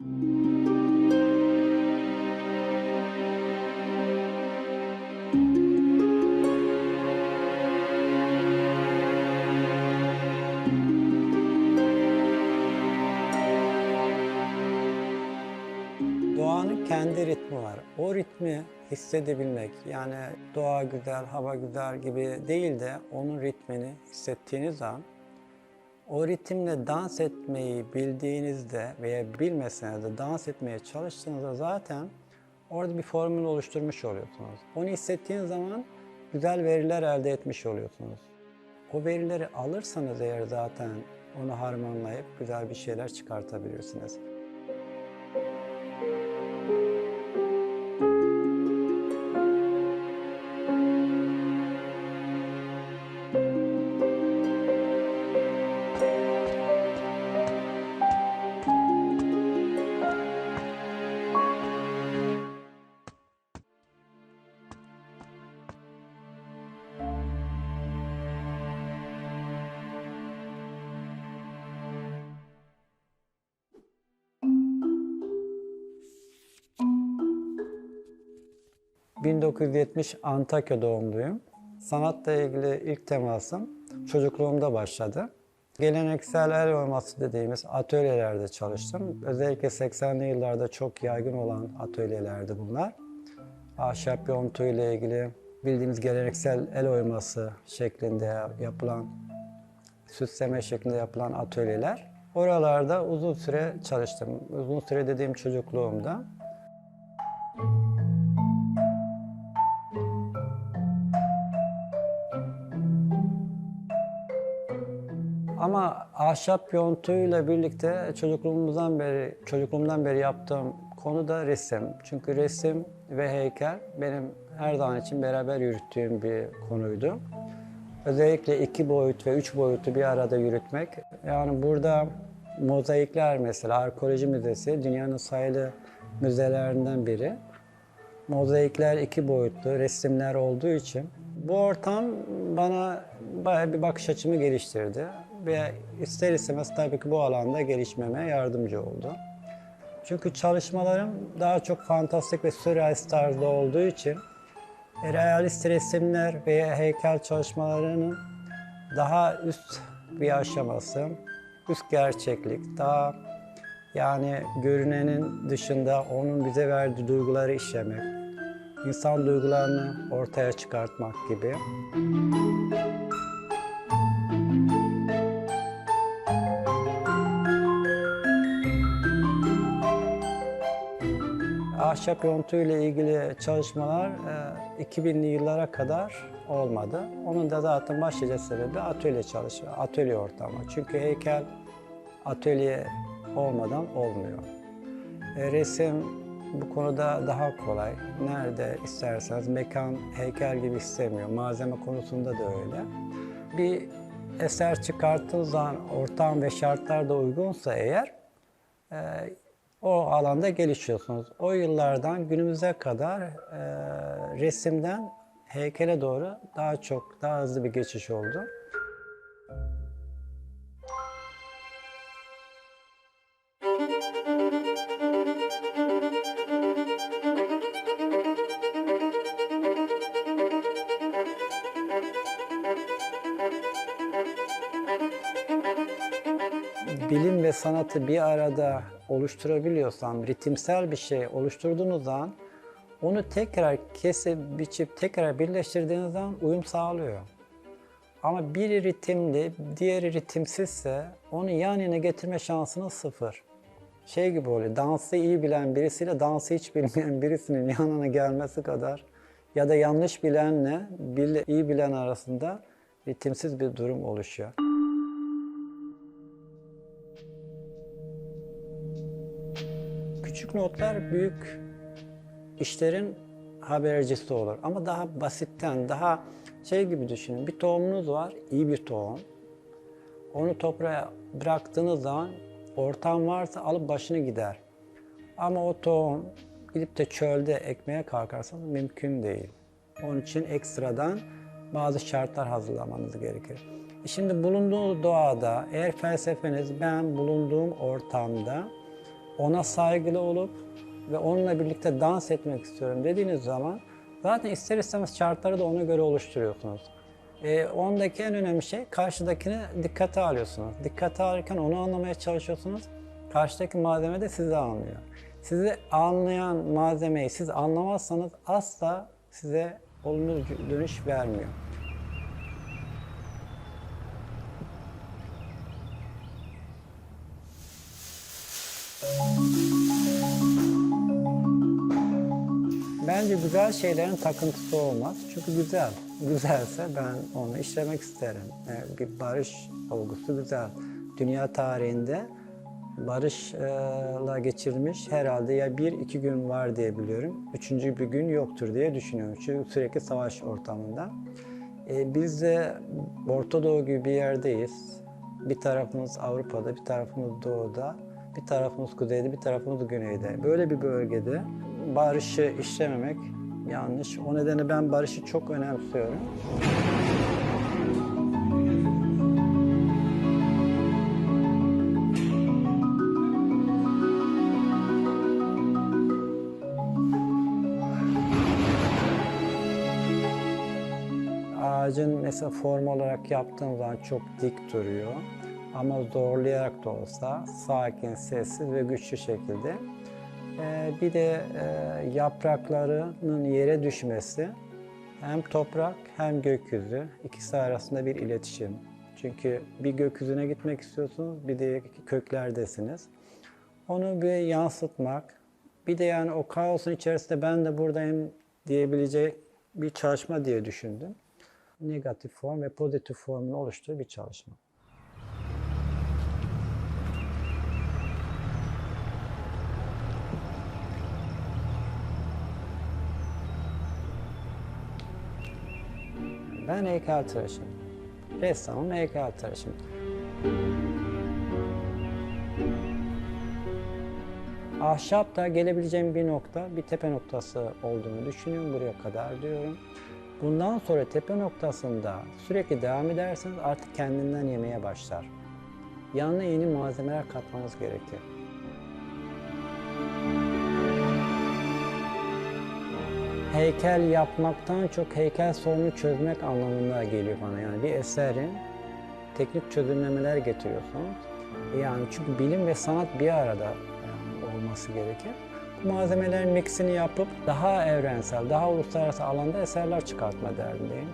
Doğanın kendi ritmi var. O ritmi hissedebilmek, yani doğa güzel, hava güzel gibi değil de onun ritmini hissettiğiniz an o ritimle dans etmeyi bildiğinizde veya bilmeseniz de dans etmeye çalıştığınızda zaten orada bir formül oluşturmuş oluyorsunuz. Onu hissettiğiniz zaman güzel veriler elde etmiş oluyorsunuz. O verileri alırsanız eğer zaten onu harmanlayıp güzel bir şeyler çıkartabilirsiniz. ...1970 Antakya doğumluyum. Sanatla ilgili ilk temasım çocukluğumda başladı. Geleneksel el oyması dediğimiz atölyelerde çalıştım. Özellikle 80'li yıllarda çok yaygın olan atölyelerdi bunlar. Ahşap yontu ile ilgili bildiğimiz geleneksel el oyması şeklinde yapılan, süsleme şeklinde yapılan atölyeler. Oralarda uzun süre çalıştım. Uzun süre dediğim çocukluğumda. Ama ahşap yontuyla birlikte çocukluğumuzdan beri çocukluğumdan beri yaptığım konu da resim. Çünkü resim ve heykel benim her zaman için beraber yürüttüğüm bir konuydu. Özellikle iki boyut ve üç boyutu bir arada yürütmek. Yani burada mozaikler mesela Arkeoloji Müzesi dünyanın sayılı müzelerinden biri. Mozaikler iki boyutlu resimler olduğu için bu ortam bana bayağı bir bakış açımı geliştirdi ve ister istemez tabii ki bu alanda gelişmeme yardımcı oldu. Çünkü çalışmalarım daha çok fantastik ve sürrealist tarzda olduğu için realist resimler veya heykel çalışmalarının daha üst bir aşaması, üst gerçeklik, daha yani görünenin dışında onun bize verdiği duyguları işlemek, insan duygularını ortaya çıkartmak gibi. Ahşap yontu ile ilgili çalışmalar e, 2000'li yıllara kadar olmadı. Onun da zaten başlıca sebebi atölye çalışma, atölye ortamı. Çünkü heykel atölye olmadan olmuyor. E, resim bu konuda daha kolay. Nerede isterseniz mekan heykel gibi istemiyor. Malzeme konusunda da öyle. Bir eser çıkarttığı zaman ortam ve şartlar da uygunsa eğer e, o alanda gelişiyorsunuz. O yıllardan günümüze kadar e, resimden heykele doğru daha çok, daha hızlı bir geçiş oldu. bilim ve sanatı bir arada oluşturabiliyorsam, ritimsel bir şey oluşturduğunuz zaman onu tekrar kesip, biçip, tekrar birleştirdiğiniz zaman uyum sağlıyor. Ama biri ritimli, diğeri ritimsizse onu yan yana getirme şansınız sıfır. Şey gibi oluyor, dansı iyi bilen birisiyle dansı hiç bilmeyen birisinin yanına gelmesi kadar ya da yanlış bilenle bil- iyi bilen arasında ritimsiz bir durum oluşuyor. Küçük notlar büyük işlerin habercisi olur. Ama daha basitten, daha şey gibi düşünün. Bir tohumunuz var, iyi bir tohum. Onu toprağa bıraktığınız zaman ortam varsa alıp başını gider. Ama o tohum gidip de çölde ekmeye kalkarsanız mümkün değil. Onun için ekstradan bazı şartlar hazırlamanız gerekir. E Şimdi bulunduğunuz doğada eğer felsefeniz ben bulunduğum ortamda ona saygılı olup ve onunla birlikte dans etmek istiyorum dediğiniz zaman zaten ister istemez şartları da ona göre oluşturuyorsunuz. E, ondaki en önemli şey karşıdakini dikkate alıyorsunuz. Dikkate alırken onu anlamaya çalışıyorsunuz. Karşıdaki malzeme de sizi anlıyor. Sizi anlayan malzemeyi siz anlamazsanız asla size olumlu dönüş vermiyor. Bence güzel şeylerin takıntısı olmaz. Çünkü güzel. Güzelse ben onu işlemek isterim. Yani bir barış olgusu güzel. Dünya tarihinde barışla geçirilmiş herhalde ya bir iki gün var diye biliyorum. Üçüncü bir gün yoktur diye düşünüyorum. Çünkü sürekli savaş ortamında. E, biz de Orta Doğu gibi bir yerdeyiz. Bir tarafımız Avrupa'da, bir tarafımız Doğu'da, bir tarafımız Kuzey'de, bir tarafımız Güney'de. Böyle bir bölgede barışı işlememek yanlış. O nedenle ben barışı çok önemsiyorum. Ağacın mesela form olarak yaptığım zaman çok dik duruyor. Ama zorlayarak da olsa sakin, sessiz ve güçlü şekilde. Ee, bir de e, yapraklarının yere düşmesi hem toprak hem gökyüzü ikisi arasında bir iletişim. Çünkü bir gökyüzüne gitmek istiyorsunuz, bir de köklerdesiniz. Onu bir yansıtmak, bir de yani o kaosun içerisinde ben de buradayım diyebilecek bir çalışma diye düşündüm. Negatif form ve pozitif formun oluştuğu bir çalışma. Ben heykeltıraşım. Ressamım, heykeltıraşım. Ahşap da gelebileceğim bir nokta, bir tepe noktası olduğunu düşünüyorum. Buraya kadar diyorum. Bundan sonra tepe noktasında sürekli devam ederseniz artık kendinden yemeye başlar. Yanına yeni malzemeler katmanız gerekir. Heykel yapmaktan çok heykel sorunu çözmek anlamına geliyor bana. Yani bir eserin teknik çözümlemeler getiriyorsunuz. Yani çünkü bilim ve sanat bir arada olması gerekir. Bu malzemelerin mixini yapıp daha evrensel, daha uluslararası alanda eserler çıkartma derdindeyim.